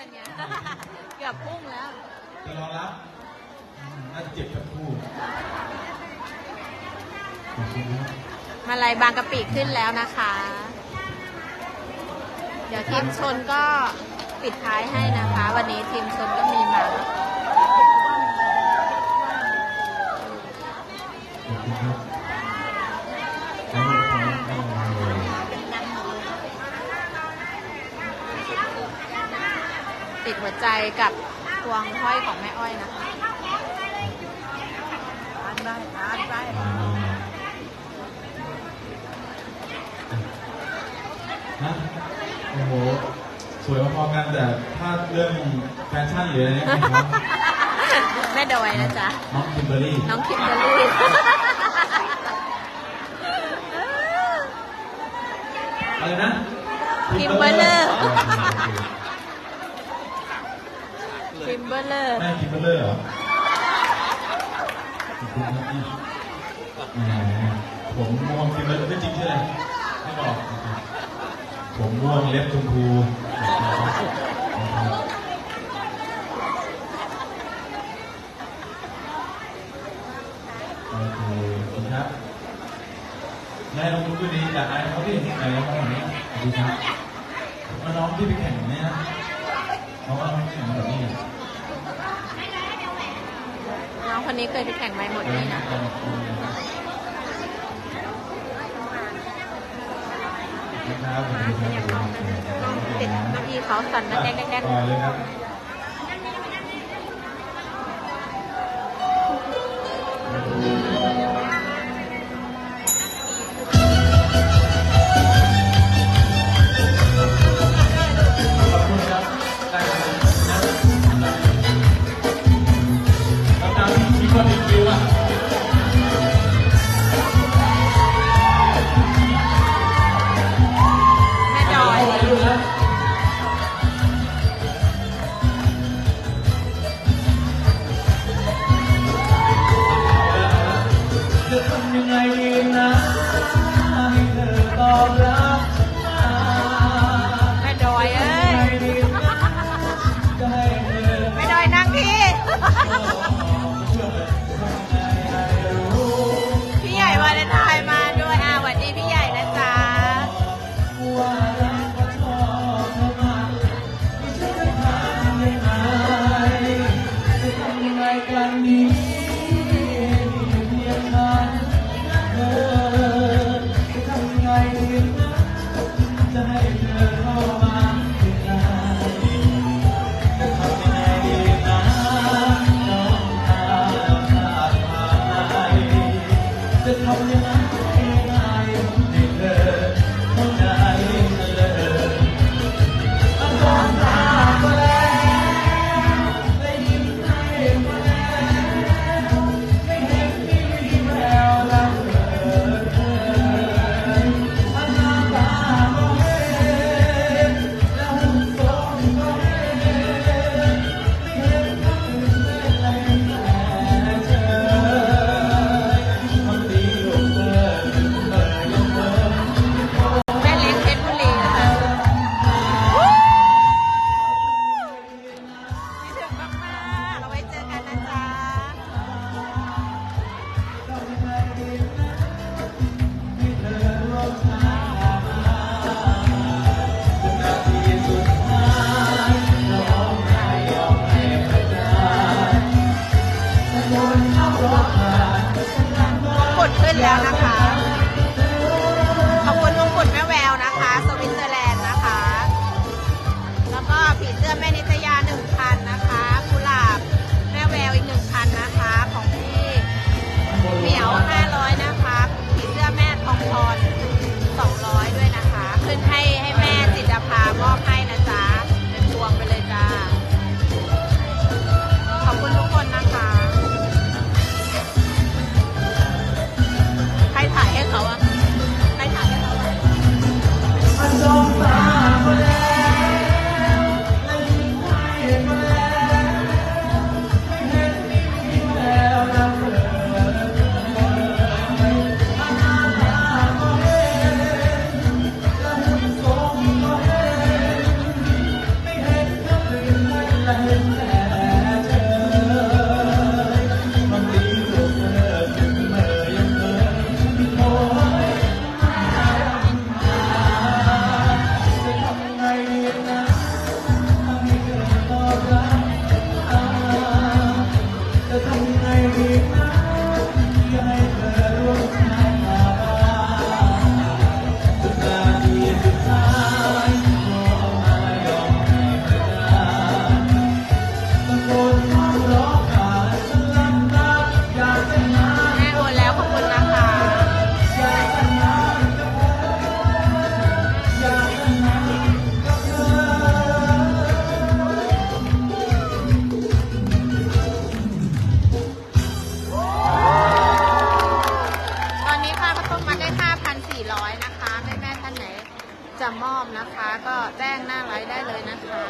เป็นไง เกือบพุ่งแล้ว จะรอรับอืมน่าจะเจ็บทั้งคู่ขอบคุณครับ มาลัยบางกะปิขึ้นแล้วนะคะ เดี๋ยวทีมชนก็ปิดท้ายให้นะคะ วันนี้ทีมชนก็มีมา ขอบคุณครับ วใจกับพวงห้อยของแม่อ้อยนะคะฮะโอ้โห สวยพอๆกันแต่ถ้าเรื่องแฟชั่นหรืออะไรเนี่ยไม่ครับแม่ดอยนะจ๊ะ น้องคิมเบอร์รี่ น้องคิมเบอร์รี่อะไรนะคิมเบอร์เลอร์คิมเบ อเลอร์แม่คิมเบอร์เลอร์เหรอขอบคุณครับพี่แหมผมม่วงคิมเบอร์เลอร์ไม่จริงใช่ไหมไม่บอกนะครับผมม่วงเล็บชมพูโอเคขอบคุณครับนายลงทุนด้วยดีจากนายเขาที่ไหนแล้วเขาแบบนี้ขอบคุณครับน้องที่ไปแข่งเนี่ยเขาว่าเขาแข่งแบบนี้ องคนนี้เคยไปแข่งไม้หมดนี่นะครับผมติดเก้าอี้เขาสั่นแดกแดกแดก นแล้วนะคะาวต้มมาได้ 5,400 นะคะแม่แม่ท่านไหนจะมอบนะคะ ก็แจ้งหน้าไลฟ์ได้เลยนะคะ